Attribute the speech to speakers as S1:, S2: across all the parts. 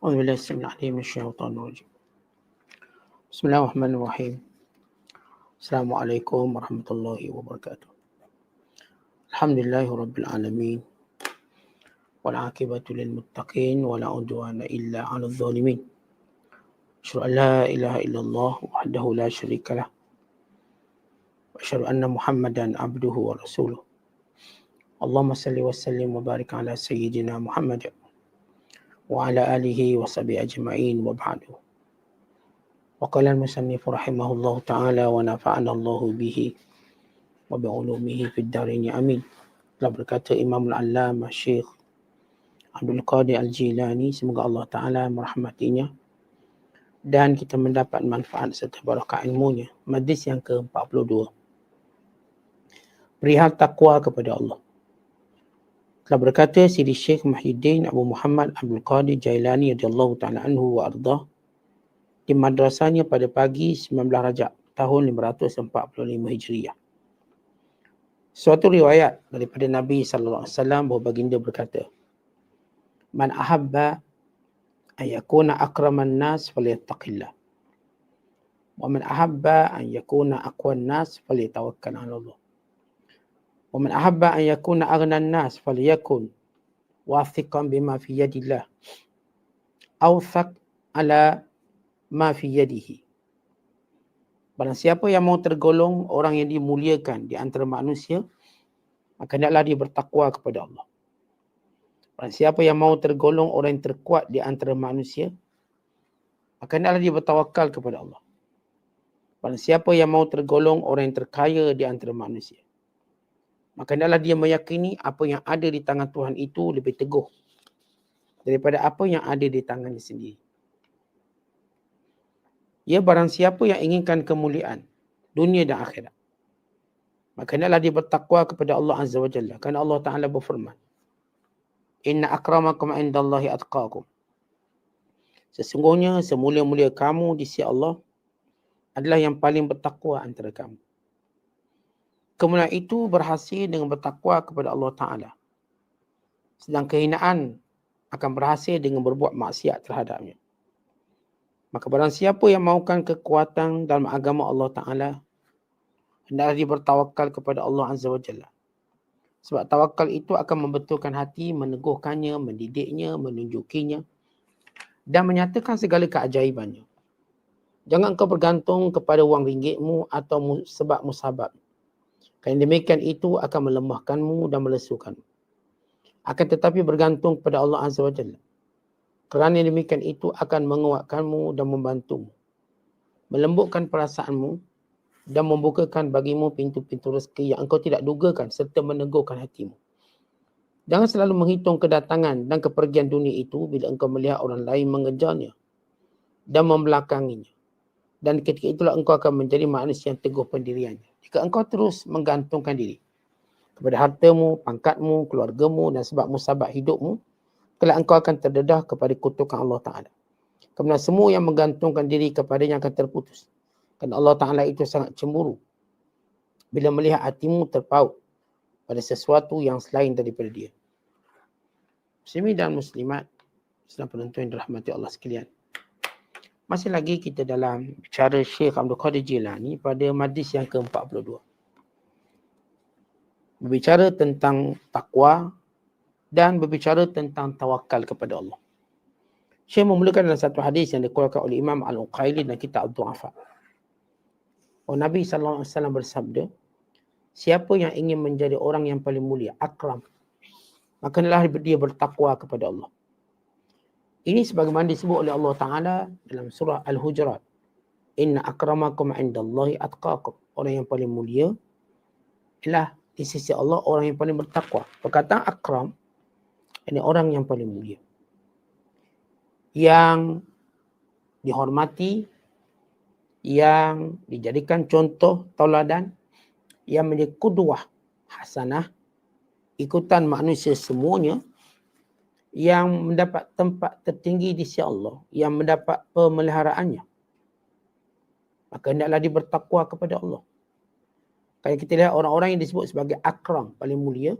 S1: أعوذ بالله السميع العليم من الشيطان الرجيم. بسم الله الرحمن الرحيم. السلام عليكم ورحمة الله وبركاته. الحمد لله رب العالمين والعاقبة للمتقين ولا عدوان إلا على الظالمين. أشهد أن لا إله إلا الله وحده لا شريك له. وأشهد أن محمدا عبده ورسوله. اللهم صل وسلم وبارك على سيدنا محمد. وعلى آله وصحبه أجمعين وبعد وقال المصنف رحمه الله تعالى ونفعنا الله به وبعلومه في الدارين آمين telah berkata Imam Al-Allamah Syekh Abdul Qadir Al-Jilani semoga Allah Ta'ala merahmatinya dan kita mendapat manfaat serta barakah ilmunya majlis yang ke-42 perihal takwa kepada Allah telah berkata Sidi Syekh Muhyiddin Abu Muhammad Abdul Qadir Jailani radhiyallahu taala anhu wa ardah di madrasahnya pada pagi 19 Rajab tahun 545 Hijriah. Suatu riwayat daripada Nabi sallallahu alaihi wasallam bahawa baginda berkata, "Man ahabba an yakuna akraman nas falyattaqillah. Wa man ahabba an yakuna aqwan nas falyatawakkal 'ala Allah. Wa man ahabba an yakuna aghna nas falyakun wathiqan bima fi yadillah. Awthaq ala ma fi yadihi." Barang siapa yang mau tergolong orang yang dimuliakan di antara manusia, maka hendaklah dia bertakwa kepada Allah. Barang siapa yang mau tergolong orang yang terkuat di antara manusia, maka hendaklah dia bertawakal kepada Allah. Barang siapa yang mau tergolong orang yang terkaya di antara manusia, maka hendaklah dia meyakini apa yang ada di tangan Tuhan itu lebih teguh daripada apa yang ada di tangannya sendiri. Ya barang siapa yang inginkan kemuliaan dunia dan akhirat. Maka hendaklah dia bertakwa kepada Allah Azza wa Jalla. Kerana Allah Ta'ala berfirman. Inna akramakum indallahi atqakum. Sesungguhnya semulia-mulia kamu di sisi Allah adalah yang paling bertakwa antara kamu. Kemuliaan itu berhasil dengan bertakwa kepada Allah Ta'ala. Sedang kehinaan akan berhasil dengan berbuat maksiat terhadapnya. Maka barang siapa yang mahukan kekuatan dalam agama Allah Ta'ala, hendaklah dia bertawakal kepada Allah Azza wa Jalla. Sebab tawakal itu akan membetulkan hati, meneguhkannya, mendidiknya, menunjukinya dan menyatakan segala keajaibannya. Jangan kau bergantung kepada wang ringgitmu atau sebab musabab. Kerana demikian itu akan melemahkanmu dan melesukanmu. Akan tetapi bergantung kepada Allah Azza wa Jalla. Kerana demikian itu akan menguatkanmu dan membantumu. Melembutkan perasaanmu dan membukakan bagimu pintu-pintu rezeki yang engkau tidak dugakan serta meneguhkan hatimu. Jangan selalu menghitung kedatangan dan kepergian dunia itu bila engkau melihat orang lain mengejarnya dan membelakanginya. Dan ketika itulah engkau akan menjadi manusia yang teguh pendiriannya. Jika engkau terus menggantungkan diri kepada hartamu, pangkatmu, keluargamu dan sebab musabab hidupmu, kelak engkau akan terdedah kepada kutukan Allah Ta'ala. Kerana semua yang menggantungkan diri kepadanya akan terputus. Kerana Allah Ta'ala itu sangat cemburu. Bila melihat hatimu terpaut pada sesuatu yang selain daripada dia. Muslimin dan muslimat, penonton yang dirahmati Allah sekalian. Masih lagi kita dalam bicara Syekh Abdul Qadir Jilani pada majlis yang ke-42. Berbicara tentang takwa dan berbicara tentang tawakal kepada Allah. Syekh memulakan dalam satu hadis yang dikeluarkan oleh Imam Al-Uqaili dan kitab Al-Du'afa. Oh, Nabi SAW bersabda, siapa yang ingin menjadi orang yang paling mulia, akram, maka dia bertakwa kepada Allah. Ini sebagaimana disebut oleh Allah Ta'ala dalam surah Al-Hujurat. Inna akramakum indallahi atqakum. Orang yang paling mulia ialah di sisi Allah orang yang paling bertakwa. Perkataan akram ini orang yang paling mulia. Yang dihormati, yang dijadikan contoh tauladan, yang menjadi kudwah hasanah, ikutan manusia semuanya, yang mendapat tempat tertinggi di sisi Allah, yang mendapat pemeliharaannya. Maka hendaklah dia bertakwa kepada Allah. Kalau kita lihat orang-orang yang disebut sebagai akram, paling mulia,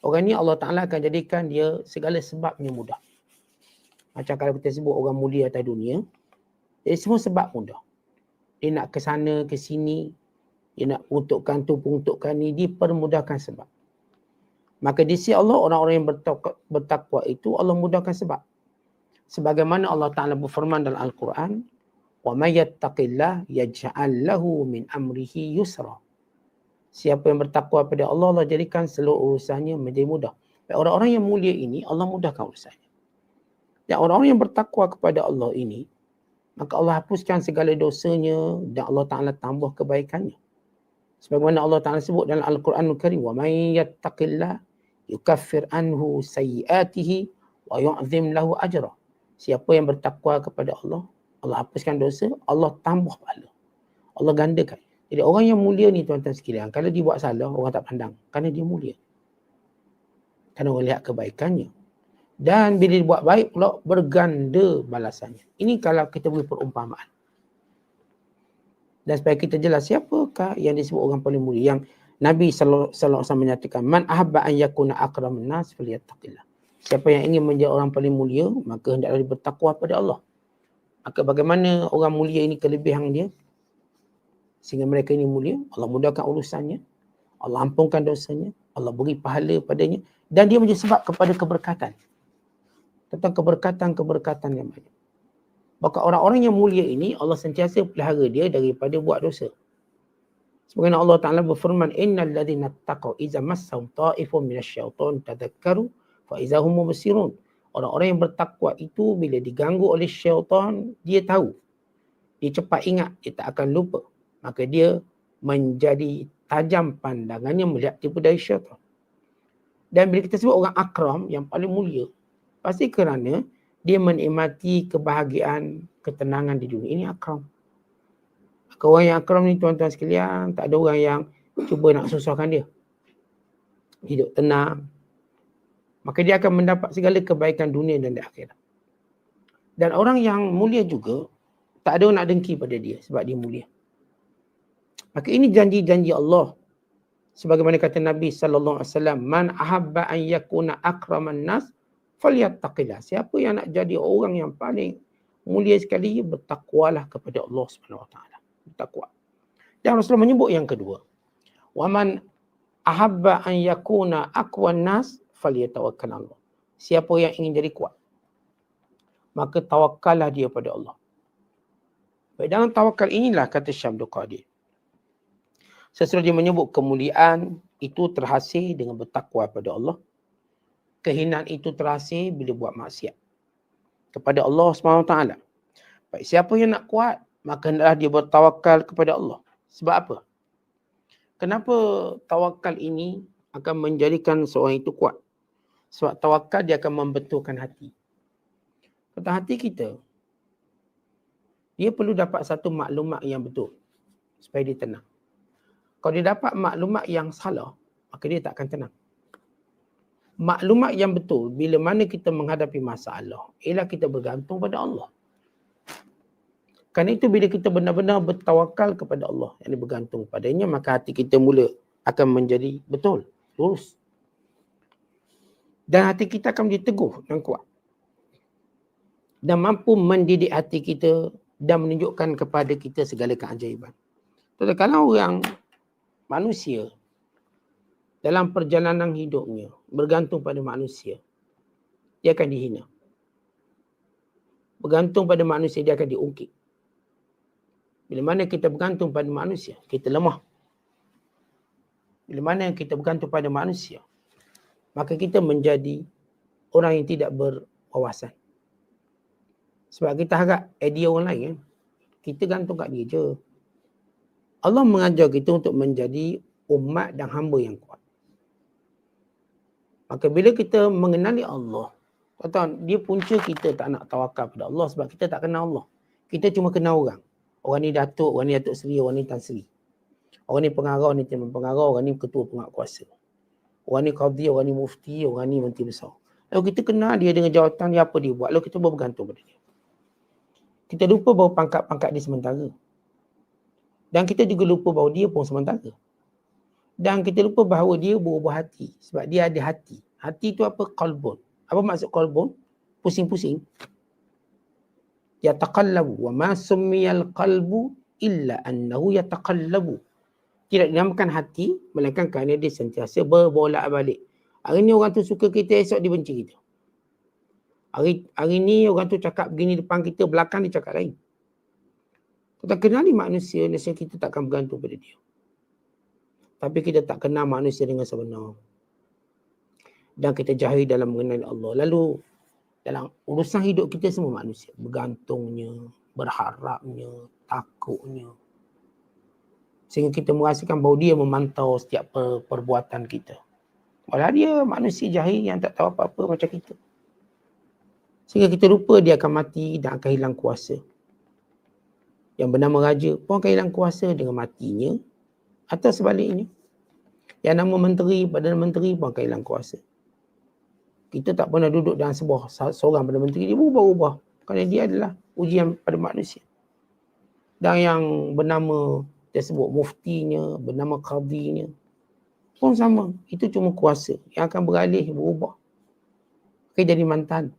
S1: Orang ni Allah Ta'ala akan jadikan dia segala sebabnya mudah. Macam kalau kita sebut orang mulia atas dunia. Jadi semua sebab mudah. Dia nak ke sana, ke sini. Dia nak peruntukkan tu, peruntukkan ni. Dipermudahkan sebab. Maka di sisi Allah, orang-orang yang bertakwa itu Allah mudahkan sebab. Sebagaimana Allah Ta'ala berfirman dalam Al-Quran. وَمَنْ يَتَّقِ اللَّهِ يَجْعَلْ لَهُ مِنْ أَمْرِهِ يُسْرًا Siapa yang bertakwa pada Allah, Allah jadikan seluruh urusannya menjadi mudah. Orang-orang yang mulia ini, Allah mudahkan urusannya. Dan orang-orang yang bertakwa kepada Allah ini, maka Allah hapuskan segala dosanya dan Allah Ta'ala tambah kebaikannya. Sebagaimana Allah Ta'ala sebut dalam Al-Quranul Karim, وَمَنْ يَتَّقِ اللَّهِ yukaffir anhu sayyiatihi wa yu'zim lahu ajra. Siapa yang bertakwa kepada Allah, Allah hapuskan dosa, Allah tambah pahala. Allah gandakan. Jadi orang yang mulia ni tuan-tuan sekalian, kalau dia buat salah, orang tak pandang. Kerana dia mulia. Kerana orang lihat kebaikannya. Dan bila dia buat baik pula, berganda balasannya. Ini kalau kita beri perumpamaan. Dan supaya kita jelas siapakah yang disebut orang paling mulia. Yang Nabi SAW menyatakan, Man ahabba an yakuna akram nas faliyattaqillah. Siapa yang ingin menjadi orang paling mulia, maka hendaklah bertakwa pada Allah. Maka bagaimana orang mulia ini kelebihan dia? sehingga mereka ini mulia. Allah mudahkan urusannya. Allah ampunkan dosanya. Allah beri pahala padanya. Dan dia menjadi sebab kepada keberkatan. Tentang keberkatan-keberkatan yang banyak. Maka orang-orang yang mulia ini Allah sentiasa pelihara dia daripada buat dosa. Sebagaimana Allah Ta'ala berfirman, Innal ladhina taqaw iza massahum ta'ifun minasyaitan tadakkaru fa iza hum mubsirun. Orang-orang yang bertakwa itu bila diganggu oleh syaitan, dia tahu. Dia cepat ingat, dia tak akan lupa maka dia menjadi tajam pandangannya melihat tipu daya syaitan. Dan bila kita sebut orang akram yang paling mulia, pasti kerana dia menikmati kebahagiaan, ketenangan di dunia. Ini akram. Orang yang akram ni tuan-tuan sekalian, tak ada orang yang cuba nak susahkan dia. Hidup tenang. Maka dia akan mendapat segala kebaikan dunia dan di akhirat. Dan orang yang mulia juga, tak ada orang nak dengki pada dia sebab dia mulia. Maka ini janji-janji Allah. Sebagaimana kata Nabi sallallahu alaihi wasallam, "Man ahabba an yakuna akraman nas falyattaqillah." Siapa yang nak jadi orang yang paling mulia sekali, bertakwalah kepada Allah Subhanahu wa taala. Bertakwa. Dan Rasulullah menyebut yang kedua. "Wa man ahabba an yakuna aqwan nas falyatawakkal Allah." Siapa yang ingin jadi kuat, maka tawakallah dia pada Allah. Baik, dalam tawakal inilah kata Syamdul Qadir. Sesudah dia menyebut kemuliaan itu terhasil dengan bertakwa pada Allah. Kehinaan itu terhasil bila buat maksiat. Kepada Allah SWT. Baik, siapa yang nak kuat, maka hendaklah dia bertawakal kepada Allah. Sebab apa? Kenapa tawakal ini akan menjadikan seorang itu kuat? Sebab tawakal dia akan membetulkan hati. Kata hati kita, dia perlu dapat satu maklumat yang betul supaya dia tenang. Kalau dia dapat maklumat yang salah, maka dia tak akan tenang. Maklumat yang betul bila mana kita menghadapi masalah ialah kita bergantung pada Allah. Kerana itu bila kita benar-benar bertawakal kepada Allah yang bergantung padanya maka hati kita mula akan menjadi betul, lurus. Dan hati kita akan menjadi teguh dan kuat. Dan mampu mendidik hati kita dan menunjukkan kepada kita segala keajaiban. Tetapi kalau orang manusia dalam perjalanan hidupnya bergantung pada manusia, dia akan dihina. Bergantung pada manusia, dia akan diungkit. Bila mana kita bergantung pada manusia, kita lemah. Bila mana kita bergantung pada manusia, maka kita menjadi orang yang tidak berwawasan. Sebab kita harap idea orang lain, kan? kita gantung kat dia je. Allah mengajar kita untuk menjadi umat dan hamba yang kuat. Maka bila kita mengenali Allah, tuan dia punca kita tak nak tawakal pada Allah sebab kita tak kenal Allah. Kita cuma kenal orang. Orang ni Datuk, orang ni Datuk Seri, orang ni Tan Seri. Orang ni pengarah, orang ni timbalan pengarah, orang ni ketua pengat kuasa. Orang ni qadhi, orang ni mufti, orang ni menteri besar. Lalu kita kenal dia dengan jawatan dia apa dia buat. Lalu kita bergantung pada dia. Kita lupa bahawa pangkat-pangkat dia sementara. Dan kita juga lupa bahawa dia pun sementara. Dan kita lupa bahawa dia berubah hati. Sebab dia ada hati. Hati itu apa? Kolbon. Apa maksud kolbon? Pusing-pusing. Yataqallabu. Wa ma summiyal qalbu illa annahu yataqallabu. Tidak dinamakan hati melainkan kerana dia sentiasa berbolak-balik. Hari ni orang tu suka kita esok dia benci kita. Hari hari ni orang tu cakap begini depan kita belakang dia cakap lain. Kita kenali manusia nasihat kita takkan bergantung pada dia. Tapi kita tak kenal manusia dengan sebenar. Dan kita jahil dalam mengenali Allah. Lalu dalam urusan hidup kita semua manusia bergantungnya berharapnya takutnya sehingga kita merasakan bahawa dia memantau setiap per, perbuatan kita. Walau dia manusia jahil yang tak tahu apa-apa macam kita. Sehingga kita lupa dia akan mati dan akan hilang kuasa. Yang bernama raja pun akan hilang kuasa dengan matinya atau sebaliknya. Yang nama menteri, badan menteri pun akan hilang kuasa. Kita tak pernah duduk dalam sebuah seorang badan menteri, dia berubah-ubah. Kerana dia adalah ujian pada manusia. Dan yang bernama dia sebut muftinya, bernama qadinya pun sama. Itu cuma kuasa yang akan beralih, berubah. Okay, jadi mantan.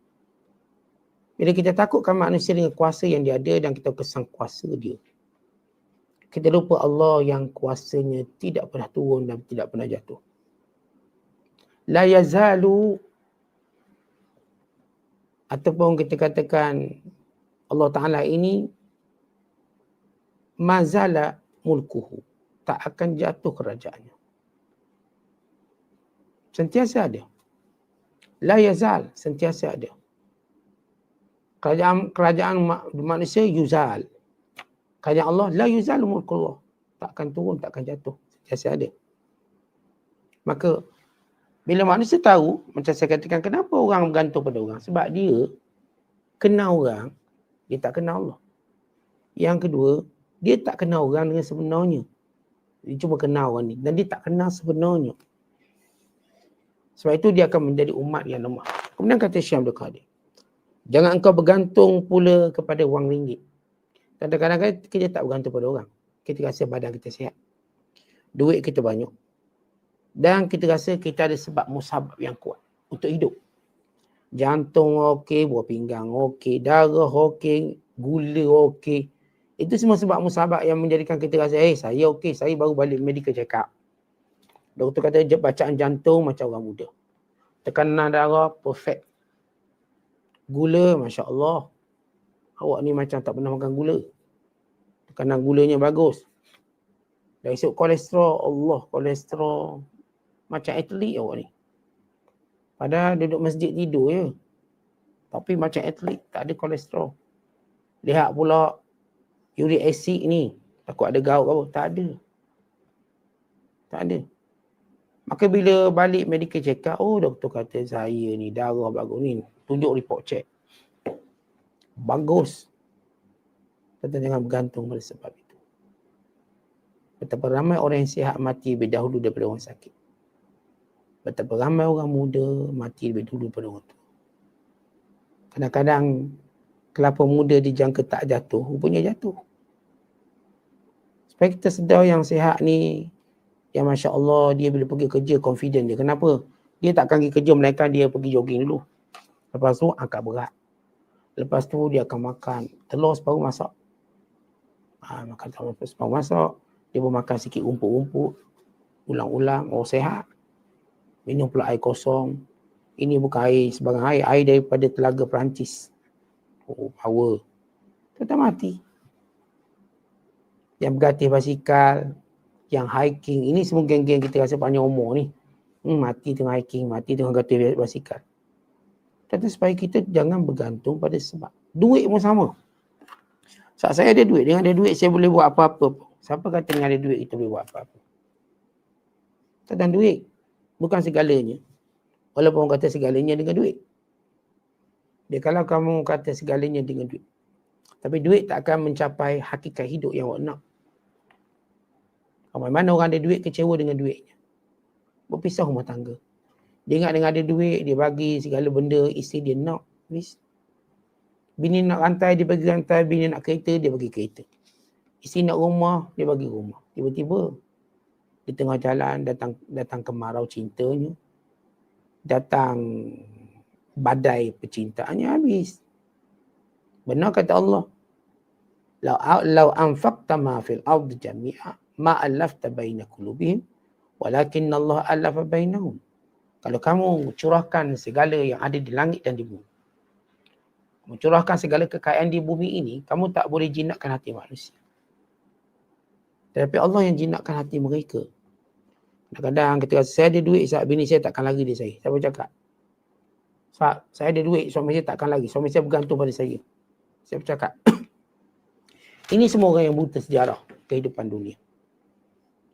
S1: Bila kita takutkan manusia dengan kuasa yang dia ada dan kita kesan kuasa dia. Kita lupa Allah yang kuasanya tidak pernah turun dan tidak pernah jatuh. La yazalu ataupun kita katakan Allah Ta'ala ini mazala mulkuhu. Tak akan jatuh kerajaannya. Sentiasa ada. La yazal, sentiasa ada. Kerajaan kerajaan manusia yuzal. Kerajaan Allah la yuzal mulkullah. Tak akan turun, tak akan jatuh. Sentiasa ada. Maka bila manusia tahu, macam saya katakan, kenapa orang bergantung pada orang? Sebab dia kenal orang, dia tak kenal Allah. Yang kedua, dia tak kenal orang dengan sebenarnya. Dia cuma kenal orang ni dan dia tak kenal sebenarnya. Sebab itu dia akan menjadi umat yang lemah. Kemudian kata Syekh Abdul Qadir. Jangan engkau bergantung pula kepada wang ringgit. Kadang-kadang kita tak bergantung pada orang. Kita rasa badan kita sihat. Duit kita banyak. Dan kita rasa kita ada sebab musabab yang kuat untuk hidup. Jantung okey, buah pinggang okey, darah okey, gula okey, itu semua sebab musabak yang menjadikan kita rasa, eh saya okey, saya baru balik medical check up. Doktor kata bacaan jantung macam orang muda. Tekanan darah perfect. Gula, Masya Allah. Awak ni macam tak pernah makan gula. Tekanan gulanya bagus. Dari segi kolesterol, Allah kolesterol. Macam atlet awak ni. Padahal duduk masjid tidur je. Tapi macam atlet, tak ada kolesterol. Lihat pula uric acid ni. Takut ada gaut apa tak ada. Tak ada. Maka bila balik medical check up oh doktor kata saya ni darah bagus ni. Tunjuk report check. Bagus. Kata jangan bergantung pada sebab itu. Betapa ramai orang yang sihat mati lebih dahulu daripada orang sakit betapa ramai orang muda mati lebih dulu daripada orang tua kadang-kadang kelapa muda dijangka tak jatuh, rupanya jatuh. Supaya kita sedar yang sihat ni, yang Masya Allah dia bila pergi kerja confident dia. Kenapa? Dia takkan pergi kerja melainkan dia pergi jogging dulu. Lepas tu angkat berat. Lepas tu dia akan makan telur separuh masak. Ha, makan telur separuh masak. Dia pun makan sikit rumput-rumput. Ulang-ulang. Oh sehat. Minum pula air kosong. Ini bukan air sebarang air. Air daripada telaga Perancis oh, power. Kita mati. Yang bergatih basikal, yang hiking, ini semua geng-geng kita rasa panjang umur ni. Hmm, mati tengah hiking, mati tengah gatih basikal. Kata supaya kita jangan bergantung pada sebab. Duit pun sama. Saat saya ada duit, dengan ada duit saya boleh buat apa-apa. Siapa kata dengan ada duit kita boleh buat apa-apa? Tentang duit. Bukan segalanya. Walaupun orang kata segalanya dengan duit. Dia kalau kamu kata segalanya dengan duit. Tapi duit tak akan mencapai hakikat hidup yang awak nak. Kamu mana orang ada duit kecewa dengan duitnya. Berpisah rumah tangga. Dia ingat dengan ada duit, dia bagi segala benda, isteri dia nak. Please. Bini nak rantai, dia bagi rantai. Bini nak kereta, dia bagi kereta. Isteri nak rumah, dia bagi rumah. Tiba-tiba, di tengah jalan datang datang kemarau cintanya. Datang badai percintaannya habis. Benar kata Allah. Lau lau anfaqta ma fil ard jami'a ma alafta baina qulubihim walakin Allah alafa bainahum. Kalau kamu curahkan segala yang ada di langit dan di bumi. Mencurahkan segala kekayaan di bumi ini, kamu tak boleh jinakkan hati manusia. Tetapi Allah yang jinakkan hati mereka. Kadang-kadang ketika saya ada duit, saat bini saya takkan lagi dia saya. Siapa cakap? Saat saya ada duit, suami saya takkan lagi. Suami saya bergantung pada saya. Saya bercakap. Ini semua orang yang buta sejarah kehidupan dunia.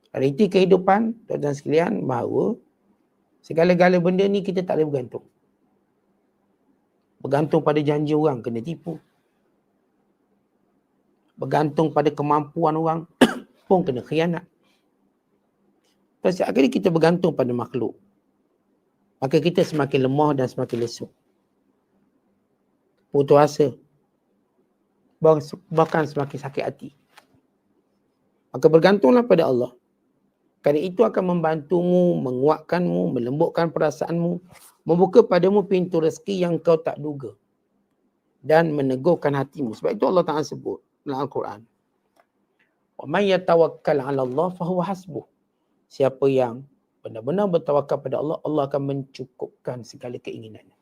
S1: Realiti kehidupan, tuan-tuan sekalian, bahawa segala-gala benda ni kita tak boleh bergantung. Bergantung pada janji orang, kena tipu. Bergantung pada kemampuan orang, pun kena khianat. Setiap kali kita bergantung pada makhluk, maka kita semakin lemah dan semakin lesu. Putus asa, bahkan semakin sakit hati. Maka bergantunglah pada Allah. Kerana itu akan membantumu, menguatkanmu, melembutkan perasaanmu, membuka padamu pintu rezeki yang kau tak duga. Dan menegurkan hatimu. Sebab itu Allah Ta'ala sebut dalam Al-Quran. وَمَنْ يَتَوَكَّلْ عَلَى اللَّهِ فَهُوَ حَسْبُهُ Siapa yang benar-benar bertawakal pada Allah, Allah akan mencukupkan segala keinginannya.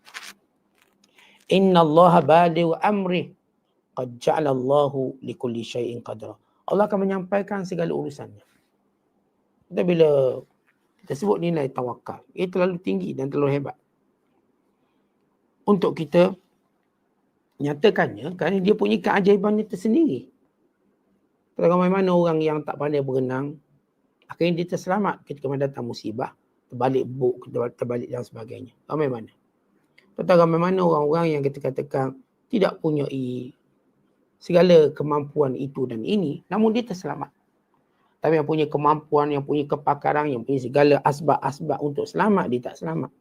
S1: Inna Allah baliw amri qad ja'ala Allahu likulli syai'in qadra. Allah akan menyampaikan segala urusannya. Kita bila kita sebut nilai tawakal, ia terlalu tinggi dan terlalu hebat. Untuk kita nyatakannya kerana dia punya keajaibannya tersendiri. Kalau mana orang yang tak pandai berenang, akhirnya dia terselamat ketika datang musibah, terbalik buk, terbalik dan sebagainya. Ramai mana? Tetapi ramai mana orang-orang yang kita katakan tidak punya segala kemampuan itu dan ini, namun dia terselamat. Tapi yang punya kemampuan, yang punya kepakaran, yang punya segala asbab-asbab untuk selamat, dia tak selamat.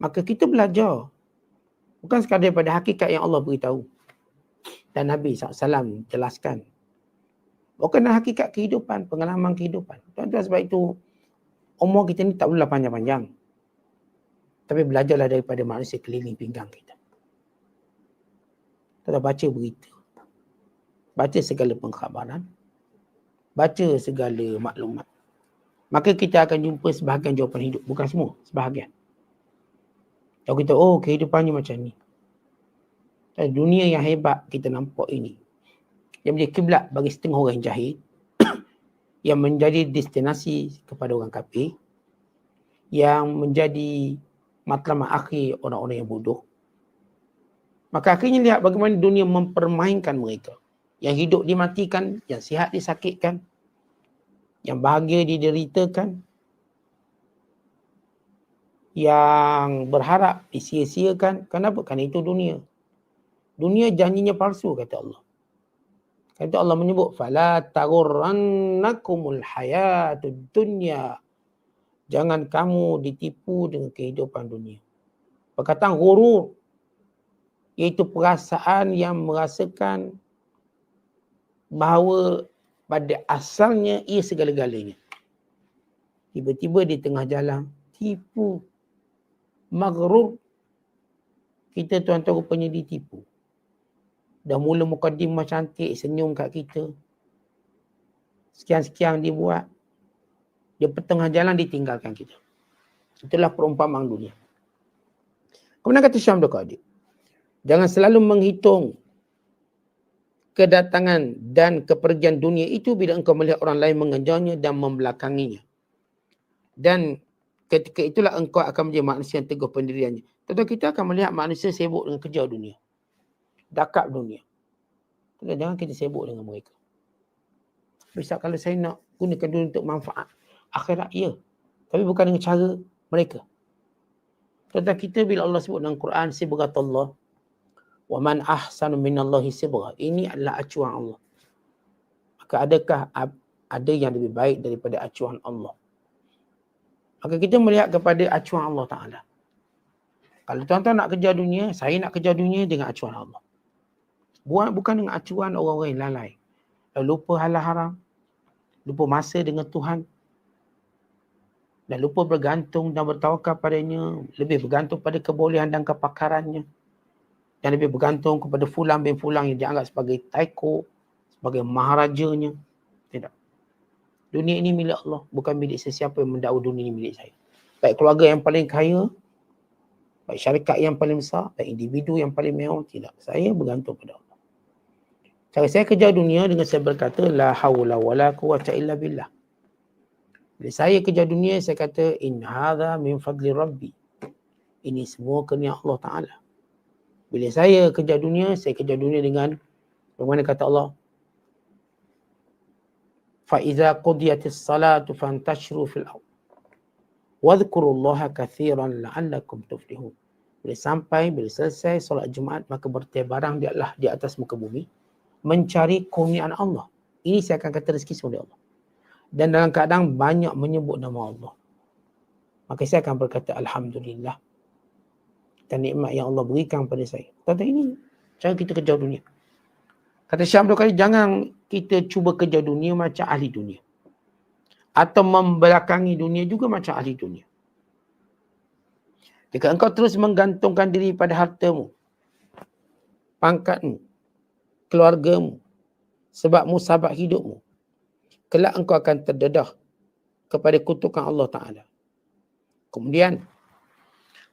S1: Maka kita belajar. Bukan sekadar daripada hakikat yang Allah beritahu. Dan Nabi SAW jelaskan. Bukan hakikat kehidupan, pengalaman kehidupan. Tuan-tuan sebab itu, umur kita ni tak boleh panjang-panjang. Tapi belajarlah daripada manusia keliling pinggang kita. Kita baca berita. Baca segala pengkhabaran. Baca segala maklumat. Maka kita akan jumpa sebahagian jawapan hidup. Bukan semua, sebahagian. Kalau kita, oh kehidupannya macam ni. Dan dunia yang hebat kita nampak ini. Yang menjadi kiblat bagi setengah orang jahil. yang menjadi destinasi kepada orang kafir. Yang menjadi matlamat akhir orang-orang yang bodoh. Maka akhirnya lihat bagaimana dunia mempermainkan mereka. Yang hidup dimatikan, yang sihat disakitkan, yang bahagia dideritakan, yang berharap disia-siakan. Kenapa? Kerana itu dunia. Dunia janjinya palsu kata Allah. Kata Allah menyebut fala taghurrannakumul hayatud dunya. Jangan kamu ditipu dengan kehidupan dunia. Perkataan ghurur iaitu perasaan yang merasakan bahawa pada asalnya ia segala-galanya. Tiba-tiba di tengah jalan, tipu, maghrur, kita tuan-tuan rupanya ditipu. Dah mula mukadimah cantik, senyum kat kita. Sekian-sekian dia buat. Dia pertengah jalan ditinggalkan kita. Itulah perumpamaan dunia. Kemudian kata Syam Qadir. Jangan selalu menghitung kedatangan dan kepergian dunia itu bila engkau melihat orang lain mengejarnya dan membelakanginya. Dan ketika itulah engkau akan menjadi manusia yang teguh pendiriannya. Tentu kita akan melihat manusia sibuk dengan kerja dunia. Dakap dunia. Jangan kita sibuk dengan mereka. Bisa kalau saya nak gunakan dunia untuk manfaat akhirat, ya. Tapi bukan dengan cara mereka. Tetapi kita bila Allah sebut dalam Quran, sibukat Allah, wa man ahsanu minallahi sibgha ini adalah acuan Allah maka adakah ada yang lebih baik daripada acuan Allah maka kita melihat kepada acuan Allah taala kalau tuan-tuan nak kerja dunia saya nak kerja dunia dengan acuan Allah bukan bukan dengan acuan orang-orang yang lalai lupa halal haram lupa masa dengan Tuhan dan lupa bergantung dan bertawakal padanya lebih bergantung pada kebolehan dan kepakarannya yang lebih bergantung kepada fulang bin fulang yang dianggap sebagai taiko, sebagai maharajanya. Tidak. Dunia ini milik Allah, bukan milik sesiapa yang mendakwa dunia ini milik saya. Baik keluarga yang paling kaya, baik syarikat yang paling besar, baik individu yang paling mewah, tidak. Saya bergantung pada Allah. Cara saya kejar dunia dengan saya berkata la haula wala quwata illa billah. Bila saya kejar dunia saya kata in hadza min fadli rabbi. Ini semua kerana Allah Taala. Bila saya kejar dunia, saya kejar dunia dengan bagaimana kata Allah? Fa iza qudiyatis salatu fantashru fil ardh. Wadhkuru Allah kathiran la'allakum tuflihun. Bila sampai, bila selesai solat Jumaat, maka bertebarang dialah di atas muka bumi mencari kurniaan Allah. Ini saya akan kata rezeki oleh Allah. Dan dalam keadaan banyak menyebut nama Allah. Maka saya akan berkata Alhamdulillah dan nikmat yang Allah berikan pada saya. Kata ini cara kita kejar dunia. Kata Syam dua kali, jangan kita cuba kejar dunia macam ahli dunia. Atau membelakangi dunia juga macam ahli dunia. Jika engkau terus menggantungkan diri pada hartamu, pangkatmu, keluargamu, sebabmu sahabat hidupmu, kelak engkau akan terdedah kepada kutukan Allah Ta'ala. Kemudian,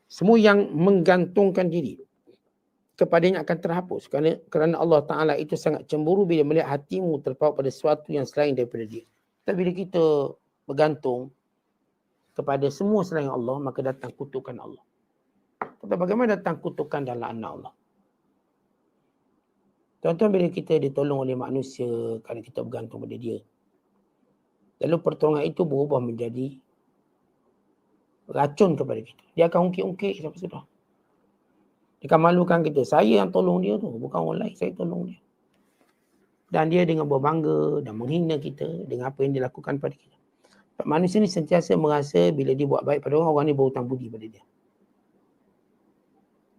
S1: semua yang menggantungkan diri kepadanya akan terhapus kerana, kerana Allah Ta'ala itu sangat cemburu bila melihat hatimu terpaut pada sesuatu yang selain daripada dia. Tapi bila kita bergantung kepada semua selain Allah, maka datang kutukan Allah. Tetapi bagaimana datang kutukan dan la'na Allah? Tuan-tuan bila kita ditolong oleh manusia kerana kita bergantung pada dia. Lalu pertolongan itu berubah menjadi racun kepada kita. Dia akan ungkit-ungkit sampai sudah. Dia akan malukan kita. Saya yang tolong dia tu. Bukan orang lain. Saya tolong dia. Dan dia dengan berbangga dan menghina kita dengan apa yang dilakukan pada kita. Manusia ni sentiasa merasa bila dia buat baik pada orang, orang ni berhutang budi pada dia.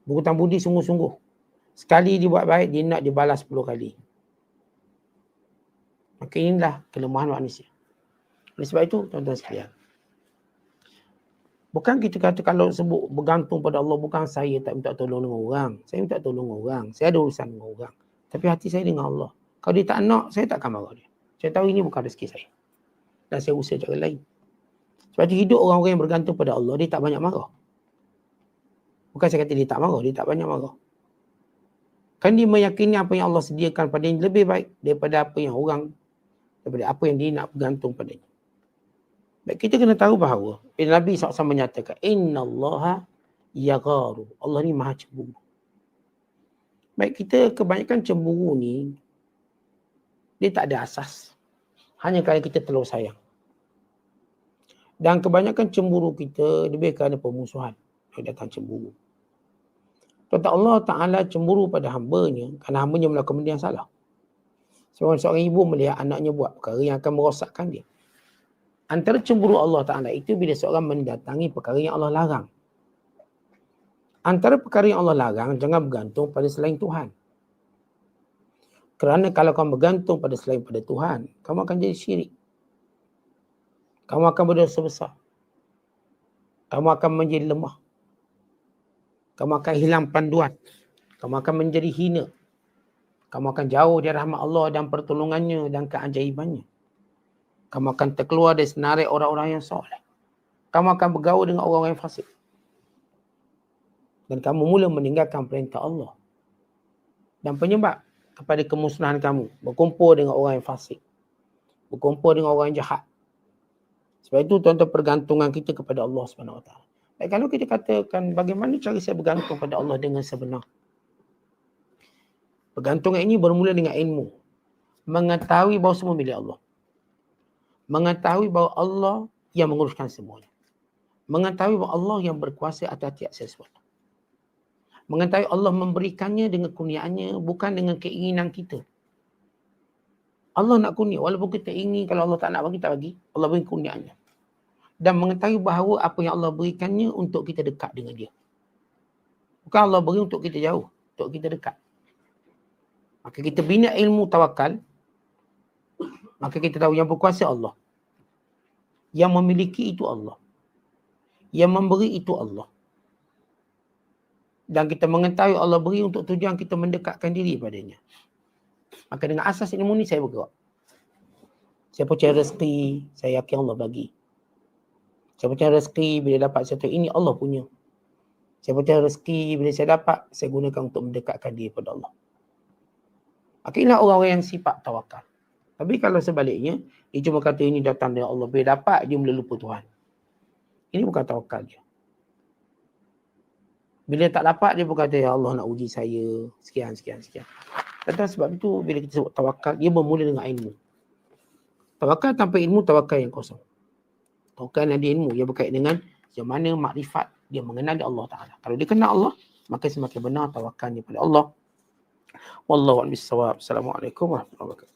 S1: Berhutang budi sungguh-sungguh. Sekali dia buat baik, dia nak dibalas 10 kali. Maka inilah kelemahan manusia. Oleh sebab itu, tuan-tuan sekalian. Bukan kita kata kalau sebut bergantung pada Allah, bukan saya tak minta tolong dengan orang. Saya minta tolong orang. Saya ada urusan dengan orang. Tapi hati saya dengan Allah. Kalau dia tak nak, saya takkan marah dia. Saya tahu ini bukan rezeki saya. Dan saya usaha cara lain. Sebab itu hidup orang-orang yang bergantung pada Allah, dia tak banyak marah. Bukan saya kata dia tak marah, dia tak banyak marah. Kan dia meyakini apa yang Allah sediakan pada dia lebih baik daripada apa yang orang, daripada apa yang dia nak bergantung padanya. Baik, kita kena tahu bahawa Nabi SAW menyatakan Inna Allah yagharu. Allah ni maha cemburu. Baik, kita kebanyakan cemburu ni dia tak ada asas. Hanya kalau kita terlalu sayang. Dan kebanyakan cemburu kita lebih kerana pemusuhan yang datang cemburu. Tuan Allah Ta'ala cemburu pada hambanya kerana hambanya melakukan benda yang salah. Seorang, seorang ibu melihat anaknya buat perkara yang akan merosakkan dia antara cemburu Allah Ta'ala itu bila seorang mendatangi perkara yang Allah larang. Antara perkara yang Allah larang, jangan bergantung pada selain Tuhan. Kerana kalau kamu bergantung pada selain pada Tuhan, kamu akan jadi syirik. Kamu akan berdosa besar. Kamu akan menjadi lemah. Kamu akan hilang panduan. Kamu akan menjadi hina. Kamu akan jauh dari rahmat Allah dan pertolongannya dan keajaibannya. Kamu akan terkeluar dari senarai orang-orang yang soleh. Kamu akan bergaul dengan orang-orang yang fasik. Dan kamu mula meninggalkan perintah Allah. Dan penyebab kepada kemusnahan kamu. Berkumpul dengan orang yang fasik. Berkumpul dengan orang yang jahat. Sebab itu tuan-tuan pergantungan kita kepada Allah SWT. Dan kalau kita katakan bagaimana cara saya bergantung pada Allah dengan sebenar. Pergantungan ini bermula dengan ilmu. Mengetahui bahawa semua milik Allah mengetahui bahawa Allah yang menguruskan semuanya. Mengetahui bahawa Allah yang berkuasa atas tiap sesuatu. Mengetahui Allah memberikannya dengan kurniaannya bukan dengan keinginan kita. Allah nak kurnia walaupun kita ingin kalau Allah tak nak bagi tak bagi, Allah beri kurniaannya. Dan mengetahui bahawa apa yang Allah berikannya untuk kita dekat dengan dia. Bukan Allah beri untuk kita jauh, untuk kita dekat. Maka kita bina ilmu tawakal, maka kita tahu yang berkuasa Allah. Yang memiliki itu Allah. Yang memberi itu Allah. dan kita mengetahui Allah beri untuk tujuan kita mendekatkan diri padanya. Maka dengan asas ilmu ni saya bergerak. Saya percaya rezeki, saya yakin Allah bagi. Saya percaya rezeki bila dapat satu ini Allah punya. Saya percaya rezeki bila saya dapat, saya gunakan untuk mendekatkan diri kepada Allah. Inilah orang-orang yang sifat tawakal. Tapi kalau sebaliknya, dia cuma kata ini datang dari Allah. Bila dapat, dia mula lupa Tuhan. Ini bukan tawakal dia. Bila tak dapat, dia pun kata, Ya Allah nak uji saya. Sekian, sekian, sekian. Dan sebab itu, bila kita sebut tawakal, dia bermula dengan ilmu. Tawakal tanpa ilmu, tawakal yang kosong. Yang ada ilmu, yang berkait dengan yang mana makrifat dia mengenali Allah Ta'ala. Kalau dia kenal Allah, maka semakin benar tawakalnya pada Allah. Wallahu a'lam bishawab. Assalamualaikum warahmatullahi wabarakatuh.